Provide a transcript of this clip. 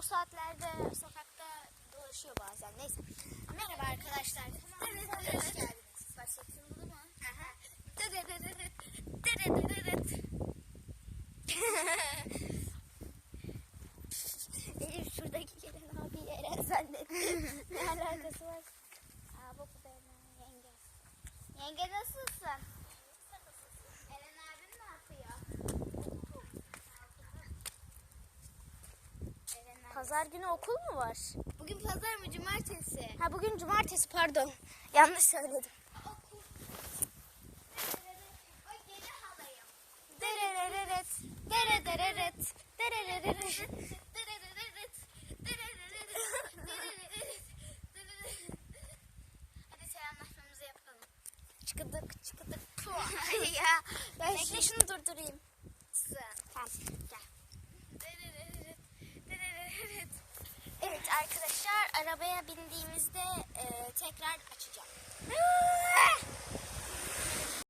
bu saatlerde sokakta dolaşıyor bazen. Neyse. Merhaba arkadaşlar. Hoş geldiniz. Başlatıldı mı? Aha. Elif şuradaki gelen abi Eren zannettim. ne alakası var? Aa bu benim yenge. Yenge nasılsın? Eren abin ne yapıyor? Eren abi. Pazar günü okul mu var? Bugün pazar mı cumartesi? Ha bugün cumartesi pardon. Yanlış söyledim. Okul. Oy geri halayım. Derereret. Derereret. Derereret. Hadi selamlaşmamızı yapalım. Çıkıdık çıkıdık. ya Ben Bekle şunu durdurayım. Bindiğimizde e.